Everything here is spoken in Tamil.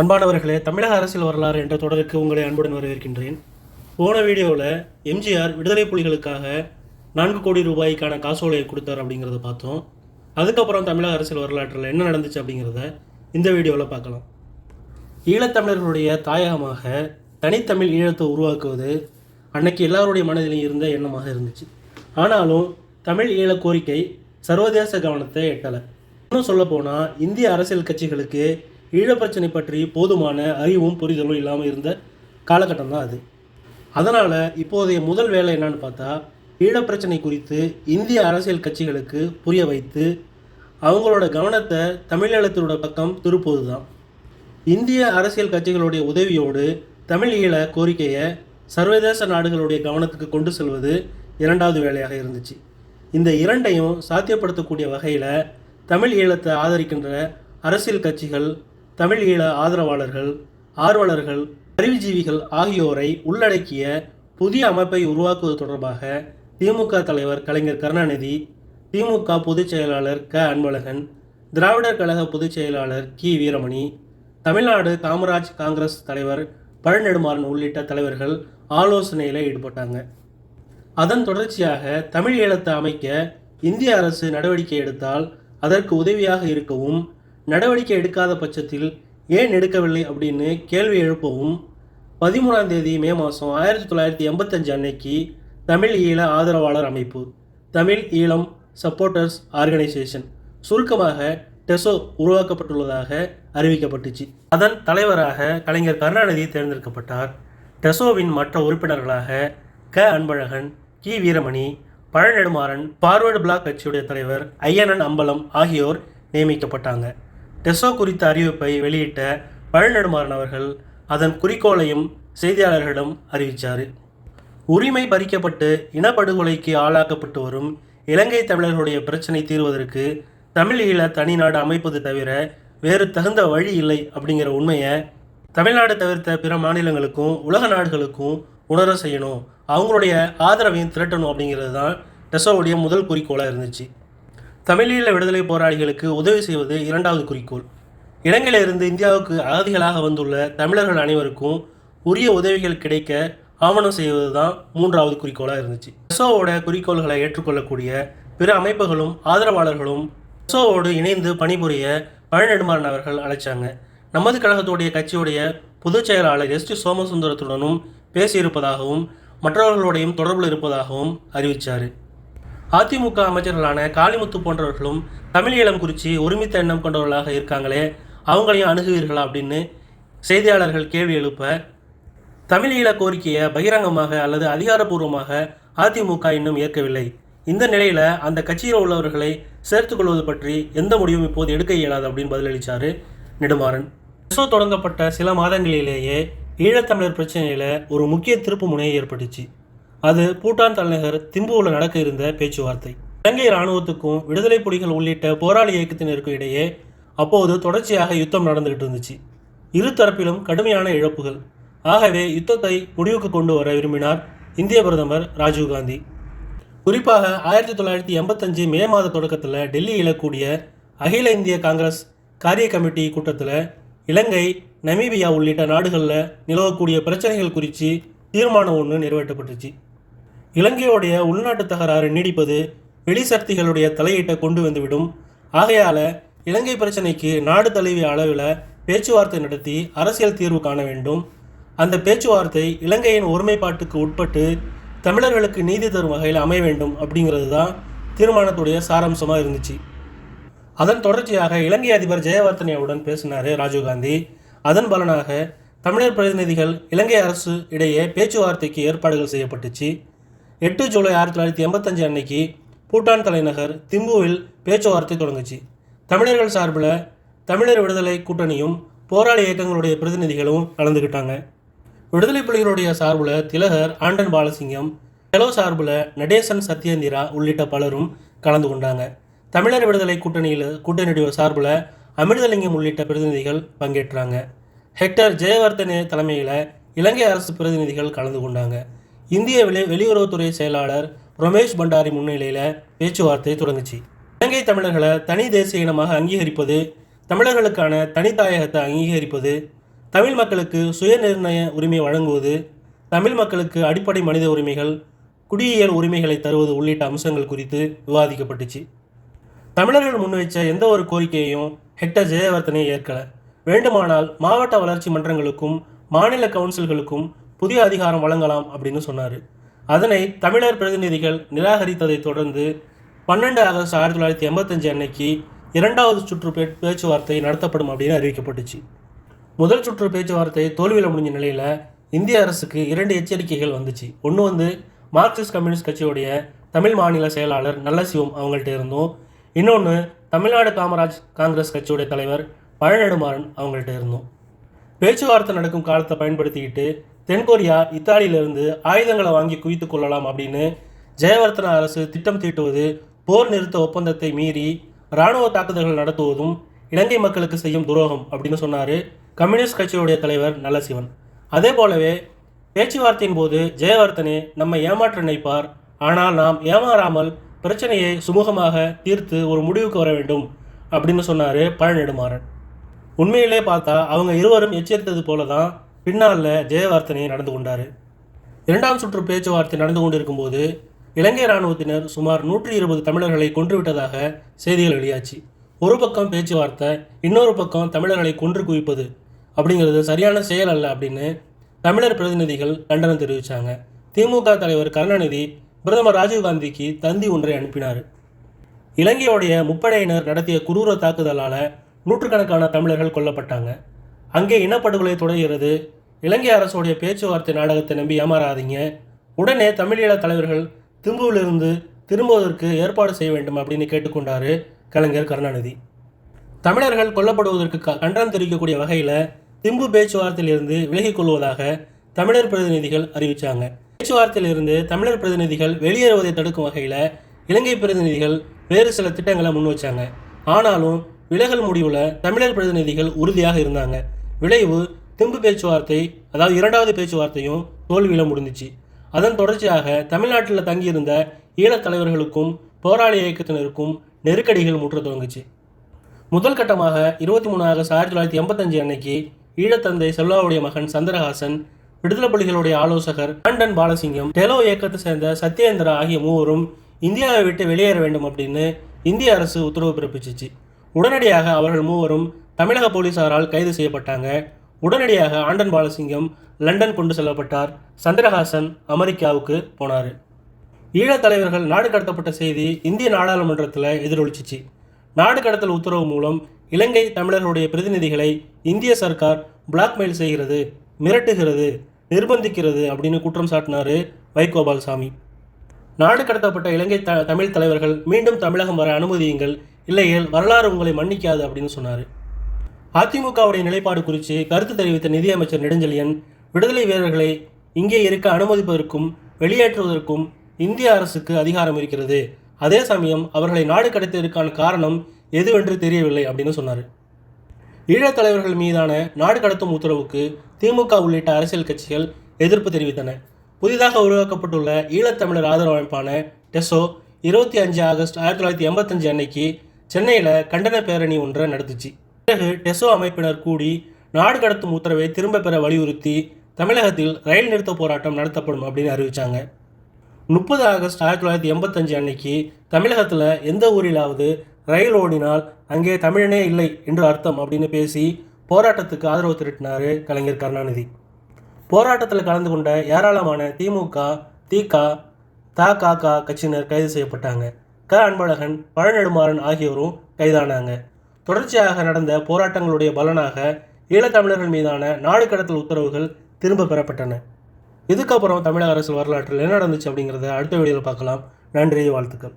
அன்பானவர்களே தமிழக அரசியல் வரலாறு என்ற தொடருக்கு உங்களை அன்புடன் வரவேற்கின்றேன். போன வீடியோவில் எம்ஜிஆர் விடுதலை புலிகளுக்காக நான்கு கோடி ரூபாய்க்கான காசோலையை கொடுத்தார் அப்படிங்கிறத பார்த்தோம். அதுக்கப்புறம் தமிழக அரசியல் வரலாற்றில் என்ன நடந்துச்சு அப்படிங்கிறத இந்த வீடியோவில் பார்க்கலாம். ஈழத்தமிழர்களுடைய தாயகமாக தனித்தமிழ் ஈழத்தை உருவாக்குவது அன்னைக்கு எல்லாருடைய மனதிலும் இருந்த எண்ணமாக இருந்துச்சு. ஆனாலும் தமிழ் ஈழ கோரிக்கை சர்வதேச கவனத்தை எட்டலை. இன்னும் சொல்லப்போனால் இந்திய அரசியல் கட்சிகளுக்கு ஈழப்பிரச்சனை பற்றி போதுமான அறிவும் புரிதலும் இல்லாமல் இருந்த காலகட்டம் தான் அது. அதனால் இப்போதைய முதல் வேலை என்னன்னு பார்த்தா ஈழப்பிரச்சனை குறித்து இந்திய அரசியல் கட்சிகளுக்கு புரிய வைத்து அவங்களோட கவனத்தை தமிழீழத்தினோட பக்கம் திருப்போது தான் இந்திய அரசியல் கட்சிகளுடைய உதவியோடு தமிழ் ஈழ கோரிக்கையை சர்வதேச நாடுகளுடைய கவனத்துக்கு கொண்டு செல்வது இரண்டாவது வேலையாக இருந்துச்சு. இந்த இரண்டையும் சாத்தியப்படுத்தக்கூடிய வகையில் தமிழ் ஈழத்தை ஆதரிக்கின்ற அரசியல் கட்சிகள் தமிழ் ஈழ ஆதரவாளர்கள் ஆர்வலர்கள் அறிவுஜீவிகள் ஆகியோரை உள்ளடக்கிய புதிய அமைப்பை உருவாக்குவது தொடர்பாக திமுக தலைவர் கலைஞர் கருணாநிதி திமுக பொதுச் செயலாளர் க. அன்பழகன் திராவிடர் கழக பொதுச் செயலாளர் கி. வீரமணி தமிழ்நாடு காமராஜ் காங்கிரஸ் தலைவர் பழநெடுமாறன் உள்ளிட்ட தலைவர்கள் ஆலோசனையில் ஈடுபட்டாங்க. அதன் தொடர்ச்சியாக தமிழ் ஈழத்தை அமைக்க இந்திய அரசு நடவடிக்கை எடுத்தால் அதற்கு உதவியாக இருக்கவும் நடவடிக்கை எடுக்காத பட்சத்தில் ஏன் எடுக்கவில்லை அப்படின்னு கேள்வி எழுப்பவும் பதிமூணாம் தேதி மே மாதம் ஆயிரத்தி தொள்ளாயிரத்தி எண்பத்தஞ்சு அன்னைக்கு தமிழ் ஈழ ஆதரவாளர் அமைப்பு தமிழ் ஈழம் சப்போர்ட்டர்ஸ் ஆர்கனைசேஷன் சுருக்கமாக டெசோ உருவாக்கப்பட்டுள்ளதாக அறிவிக்கப்பட்டுச்சு. அதன் தலைவராக கலைஞர் கருணாநிதி தேர்ந்தெடுக்கப்பட்டார். டெசோவின் மற்ற உறுப்பினர்களாக க. அன்பழகன் கி. வீரமணி பழநெடுமாறன் பார்வர்டு பிளாக் கட்சியுடைய தலைவர் ஐயனன் அம்பலம் ஆகியோர் நியமிக்கப்பட்டாங்க. டெசோ குறித்த அறிவிப்பை வெளியிட்ட பழநெடுமாறன் அவர்கள் அதன் குறிக்கோளையும் செய்தியாளர்களிடம் அறிவித்தார் உரிமை பறிக்கப்பட்டு இனப்படுகொலைக்கு ஆளாக்கப்பட்டு வரும் இலங்கை தமிழர்களுடைய பிரச்சனை தீர்வதற்கு தமிழ் ஈழ தனிநாடு அமைப்பது தவிர வேறு தகுந்த வழி இல்லை அப்படிங்கிற உண்மையை தமிழ்நாடு தவிர்த்த பிற மாநிலங்களுக்கும் உலக நாடுகளுக்கும் உணர செய்யணும். அவங்களுடைய ஆதரவையும் திரட்டணும் அப்படிங்கிறது தான் டெசோவுடைய முதல் குறிக்கோளாக இருந்துச்சு. தமிழீழ விடுதலை போராளிகளுக்கு உதவி செய்வது இரண்டாவது குறிக்கோள். இலங்கையிலிருந்து இந்தியாவுக்கு அகதிகளாக வந்துள்ள தமிழர்கள் அனைவருக்கும் உரிய உதவிகள் கிடைக்க ஆவணம் செய்வது தான் மூன்றாவது குறிக்கோளாக இருந்துச்சு. டெசோவோட குறிக்கோள்களை ஏற்றுக்கொள்ளக்கூடிய பிற அமைப்புகளும் ஆதரவாளர்களும் டெசோவோடு இணைந்து பணிபுரிய பழநெடுமாறன் அவர்கள் அழைச்சாங்க. நமது கழகத்துடைய கட்சியுடைய பொதுச் செயலாளர் எஸ் டி சோமசுந்தரத்துடனும் பேசியிருப்பதாகவும் மற்றவர்களுடையும் தொடர்பில் இருப்பதாகவும் அறிவித்தார் அதிமுக அமைச்சர்களான காளிமுத்து போன்றவர்களும் தமிழ் ஈழம் குறித்து ஒருமித்த எண்ணம் கொண்டவர்களாக இருக்காங்களே அவங்களையும் அணுகுவீர்களா அப்படின்னு செய்தியாளர்கள் கேள்வி எழுப்ப தமிழ் ஈழ கோரிக்கையை பகிரங்கமாக அல்லது அதிகாரப்பூர்வமாக அதிமுக இன்னும் ஏற்கவில்லை. இந்த நிலையில் அந்த கட்சியில் உள்ளவர்களை சேர்த்துக்கொள்வது பற்றி எந்த முடிவும் இப்போது எடுக்க இயலாது அப்படின்னு பதிலளித்தார் நெடுமாறன். டெசோ தொடங்கப்பட்ட சில மாதங்களிலேயே ஈழத்தமிழர் பிரச்சனையில் ஒரு முக்கிய திருப்பு முனை ஏற்பட்டுச்சு. அது பூட்டான் தலைநகர் திம்புவில் நடக்க இருந்த பேச்சுவார்த்தை. இலங்கை இராணுவத்துக்கும் விடுதலை புலிகள் உள்ளிட்ட போராளி இயக்கத்தினருக்கும் இடையே அப்போது தொடர்ச்சியாக யுத்தம் நடந்துகிட்டு இருந்துச்சு. இரு தரப்பிலும் கடுமையான இழப்புகள். ஆகவே யுத்தத்தை முடிவுக்கு கொண்டு வர விரும்பினார் இந்திய பிரதமர் ராஜீவ்காந்தி குறிப்பாக ஆயிரத்தி தொள்ளாயிரத்தி எண்பத்தஞ்சு மே மாத தொடக்கத்தில் டெல்லியில் கூடிய அகில இந்திய காங்கிரஸ் காரிய கமிட்டி கூட்டத்தில் இலங்கை நமீபியா உள்ளிட்ட நாடுகளில் நிலவக்கூடிய பிரச்சனைகள் குறித்து தீர்மானம் ஒன்று நிறைவேற்றப்பட்டுச்சு. இலங்கையோடைய உள்நாட்டு தகராறு நீடிப்பது வெளிசக்திகளுடைய தலையீட்டை கொண்டு வந்துவிடும். ஆகையால் இலங்கை பிரச்சனைக்கு நாடு தழுவிய அளவில் பேச்சுவார்த்தை நடத்தி அரசியல் தீர்வு காண வேண்டும். அந்த பேச்சுவார்த்தை இலங்கையின் ஒருமைப்பாட்டுக்கு உட்பட்டு தமிழர்களுக்கு நீதி தரும் வகையில் அமைய வேண்டும் அப்படிங்கிறது தான் தீர்மானத்துடைய சாராம்சமாக இருந்துச்சு. அதன் தொடர்ச்சியாக இலங்கை அதிபர் ஜெயவர்த்தனையுடன் பேசினார் ராஜீவ்காந்தி. அதன் பலனாக தமிழர் பிரதிநிதிகள் இலங்கை அரசு இடையே பேச்சுவார்த்தைக்கு ஏற்பாடுகள் செய்யப்பட்டுச்சு. எட்டு ஜூலை ஆயிரத்தி தொள்ளாயிரத்தி எண்பத்தஞ்சு அன்னைக்கு பூட்டான் தலைநகர் திம்புவில் பேச்சுவார்த்தை தொடங்குச்சு. தமிழர்கள் சார்பில் தமிழர் விடுதலை கூட்டணியும் போராளி இயக்கங்களுடைய பிரதிநிதிகளும் கலந்துக்கிட்டாங்க விடுதலை புலிகளுடைய சார்பில் திலகர் ஆண்டன் பாலசிங்கம் செலவு சார்பில் நடேசன் சத்யேந்திரா உள்ளிட்ட பலரும் கலந்து கொண்டாங்க. தமிழர் விடுதலை கூட்டணியில் கூட்டணியுடைய சார்பில் அமிர்தலிங்கம் உள்ளிட்ட பிரதிநிதிகள் பங்கேற்றாங்க. ஹெக்டர் ஜெயவர்தனே தலைமையில் இலங்கை அரசு பிரதிநிதிகள் கலந்து கொண்டாங்க. இந்திய வெளி வெளியுறவுத்துறை செயலாளர் ரமேஷ் பண்டாரி முன்னிலையில் பேச்சுவார்த்தை தொடங்குச்சு. இலங்கை தமிழர்களை தனி தேசிய இனமாக அங்கீகரிப்பது தமிழர்களுக்கான தனித்தாயகத்தை அங்கீகரிப்பது தமிழ் மக்களுக்கு சுயநிர்ணய உரிமை வழங்குவது தமிழ் மக்களுக்கு அடிப்படை மனித உரிமைகள் குடியியல் உரிமைகளை தருவது உள்ளிட்ட அம்சங்கள் குறித்து விவாதிக்கப்பட்டுச்சு. தமிழர்கள் முன்வைச்ச எந்த ஒரு கோரிக்கையையும் ஹெக்டர் ஜெயவர்த்தனை ஏற்கல. வேண்டுமானால் மாவட்ட வளர்ச்சி மன்றங்களுக்கும் மாநில கவுன்சில்களுக்கும் புதிய அதிகாரம் வழங்கலாம் அப்படின்னு சொன்னார். அதனை தமிழர் பிரதிநிதிகள் நிராகரித்ததைத் தொடர்ந்து பன்னெண்டு ஆகஸ்ட் ஆயிரத்தி தொள்ளாயிரத்தி எண்பத்தஞ்சு அன்னைக்கு இரண்டாவது சுற்று பே பேச்சுவார்த்தை நடத்தப்படும் அப்படின்னு அறிவிக்கப்பட்டுச்சு. முதல் சுற்று பேச்சுவார்த்தை தோல்வியில் முடிஞ்ச நிலையில் இந்திய அரசுக்கு இரண்டு எச்சரிக்கைகள் வந்துச்சு. ஒன்று வந்து மார்க்சிஸ்ட் கம்யூனிஸ்ட் கட்சியுடைய தமிழ் மாநில செயலாளர் நல்லசிவம் அவங்கள்ட்ட இருந்தும் இன்னொன்று தமிழ்நாடு காமராஜ் காங்கிரஸ் கட்சியுடைய தலைவர் பழநெடுமாறன் அவங்கள்ட்ட இருந்தோம். பேச்சுவார்த்தை நடக்கும் காலத்தை பயன்படுத்திக்கிட்டு தென்கொரியா இத்தாலியிலிருந்து ஆயுதங்களை வாங்கி குவித்து கொள்ளலாம் அப்படின்னு ஜெயவர்த்தன அரசு திட்டம் தீட்டுவது போர் நிறுத்த ஒப்பந்தத்தை மீறி இராணுவ தாக்குதல்கள் நடத்துவதும் இலங்கை மக்களுக்கு செய்யும் துரோகம் அப்படின்னு சொன்னார் கம்யூனிஸ்ட் கட்சியுடைய தலைவர் நல்லசிவன். அதே போலவே பேச்சுவார்த்தையின் போது ஜெயவர்த்தனே நம்மை ஏமாற்ற நினைப்பார். ஆனால் நாம் ஏமாறாமல் பிரச்சனையை சுமூகமாக தீர்த்து ஒரு முடிவுக்கு வர வேண்டும் அப்படின்னு சொன்னார் பழநெடுமாறன் உண்மையிலே பார்த்தா அவங்க இருவரும் எச்சரித்தது போல தான் பின்னால் ஜெயவர்த்தனை நடந்து கொண்டார். இரண்டாம் சுற்று பேச்சுவார்த்தை நடந்து கொண்டிருக்கும்போது இலங்கை இராணுவத்தினர் சுமார் நூற்றி இருபது தமிழர்களை கொன்றுவிட்டதாக செய்திகள் வெளியாச்சு. ஒரு பக்கம் பேச்சுவார்த்தை இன்னொரு பக்கம் தமிழர்களை கொன்று குவிப்பது. அப்படிங்கிறது சரியான செயல் அல்ல அப்படின்னு தமிழர் பிரதிநிதிகள் கண்டனம் தெரிவித்தாங்க திமுக தலைவர் கருணாநிதி பிரதமர் ராஜீவ்காந்திக்கு தந்தி ஒன்றை அனுப்பினார். இலங்கையுடைய முப்படையினர் நடத்திய குரூர தாக்குதலால் நூற்றுக்கணக்கான தமிழர்கள் கொல்லப்பட்டாங்க. அங்கே இனப்படுகொலை தொடர்கிறது. இலங்கை அரசுடைய பேச்சுவார்த்தை நாடகத்தை நம்பி ஏமாறாதீங்க. உடனே தமிழீழ தலைவர்கள் திம்புவிலிருந்து திரும்புவதற்கு ஏற்பாடு செய்ய வேண்டும் அப்படின்னு கேட்டுக்கொண்டார் கலைஞர் கருணாநிதி. தமிழர்கள் கொல்லப்படுவதற்கு கண்டனம் தெரிவிக்கக்கூடிய வகையில் திம்பு பேச்சுவார்த்தையிலிருந்து விலகிக் கொள்வதாக தமிழர் பிரதிநிதிகள் அறிவித்தாங்க பேச்சுவார்த்தையிலிருந்து தமிழர் பிரதிநிதிகள் வெளியேறுவதை தடுக்கும் வகையில் இலங்கை பிரதிநிதிகள் வேறு சில திட்டங்களை முன் வச்சாங்க ஆனாலும் விலகல் முடிவில் தமிழர் பிரதிநிதிகள் உறுதியாக இருந்தாங்க. விளைவு திம்பு பேச்சுவார்த்தை அதாவது இரண்டாவது பேச்சுவார்த்தையும் தோல்வியில் முடிஞ்சிச்சு. அதன் தொடர்ச்சியாக தமிழ்நாட்டில் தங்கியிருந்த ஈழத் தலைவர்களுக்கும் போராளி இயக்கத்தினருக்கும் நெருக்கடிகள் முற்ற துவங்குச்சு. முதல் கட்டமாக இருபத்தி மூணு ஆகஸ்ட் ஆயிரத்தி தொள்ளாயிரத்தி எண்பத்தஞ்சு அன்னைக்கு ஈழத்தந்தை செல்வாவுடைய மகன் சந்திரஹாசன் விடுதலை புலிகளுடைய ஆலோசகர் ஆண்டன் பாலசிங்கம் டெலோ இயக்கத்தை சேர்ந்த சத்யேந்திரா ஆகிய மூவரும் இந்தியாவை விட்டு வெளியேற வேண்டும் அப்படின்னு இந்திய அரசு உத்தரவு பிறப்பிச்சிச்சு. உடனடியாக அவர்கள் மூவரும் தமிழக போலீசாரால் கைது செய்யப்பட்டாங்க. உடனடியாக ஆண்டன் பாலசிங்கம் லண்டன் கொண்டு செல்லப்பட்டார். சந்திரஹாசன் அமெரிக்காவுக்கு போனார். ஈழத் தலைவர்கள் நாடு கடத்தப்பட்ட செய்தி இந்திய நாடாளுமன்றத்தில் எதிரொலிச்சிச்சு. நாடு கடத்தல் உத்தரவு மூலம் இலங்கை தமிழர்களுடைய பிரதிநிதிகளை இந்திய சர்க்கார் பிளாக்மெயில் செய்கிறது மிரட்டுகிறது நிர்பந்திக்கிறது அப்படின்னு குற்றம் சாட்டினார் வைகோபால்சாமி. நாடு கடத்தப்பட்ட இலங்கை த தமிழ் தலைவர்கள் மீண்டும் தமிழகம் வர அனுமதியுங்கள் இல்லையேல் வரலாறு உங்களை மன்னிக்காது அப்படின்னு சொன்னார். அதிமுகவுடைய நிலைப்பாடு குறித்து கருத்து தெரிவித்த நிதியமைச்சர் நெடுஞ்செழியன் விடுதலை வீரர்களை இங்கே இருக்க அனுமதிப்பதற்கும் வெளியேற்றுவதற்கும் இந்திய அரசுக்கு அதிகாரம் இருக்கிறது. அதே சமயம் அவர்களை நாடு கடத்தியதற்கான காரணம் எதுவென்று தெரியவில்லை அப்படின்னு சொன்னார். ஈழத் தலைவர்கள் மீதான நாடு கடத்தும் உத்தரவுக்கு திமுக உள்ளிட்ட அரசியல் கட்சிகள் எதிர்ப்பு தெரிவித்தன. புதிதாக உருவாக்கப்பட்டுள்ள ஈழத்தமிழர் ஆதரவு அமைப்பான டெசோ இருபத்தி அஞ்சு ஆகஸ்ட் ஆயிரத்தி தொள்ளாயிரத்தி எண்பத்தஞ்சு அன்னைக்கு சென்னையில் கண்டன பேரணி ஒன்றை நடத்துச்சு. பிறகு டெசோ அமைப்பினர் கூடி நாடு கடத்தும் உத்தரவை திரும்ப பெற வலியுறுத்தி தமிழகத்தில் ரயில் நிறுத்த போராட்டம் நடத்தப்படும் அப்படின்னு அறிவித்தாங்க முப்பது ஆகஸ்ட் ஆயிரத்தி தொள்ளாயிரத்தி எண்பத்தஞ்சு அன்னைக்கு தமிழகத்தில் எந்த ஊரிலாவது ரயில் ஓடினால் அங்கே தமிழனே இல்லை என்று அர்த்தம் அப்படின்னு பேசி போராட்டத்துக்கு ஆதரவு திரட்டினார் கலைஞர் கருணாநிதி. போராட்டத்தில் கலந்து கொண்ட ஏராளமான திமுக திக கா கட்சியினர் கைது செய்யப்பட்டாங்க. க அன்பழகன் பழநெடுமாறன் ஆகியோரும் கைதானாங்க. தொடர்ச்சியாக நடந்த போராட்டங்களுடைய பலனாக ஈழத்தமிழர்கள் மீதான நாடு கடத்தல் உத்தரவுகள் திரும்ப பெறப்பட்டன. இதுக்கப்புறம் தமிழக அரசு வரலாற்றில் என்ன நடந்துச்சு அப்படிங்கிறத அடுத்த வீடியோவில் பார்க்கலாம். நன்றி வாழ்த்துக்கள்.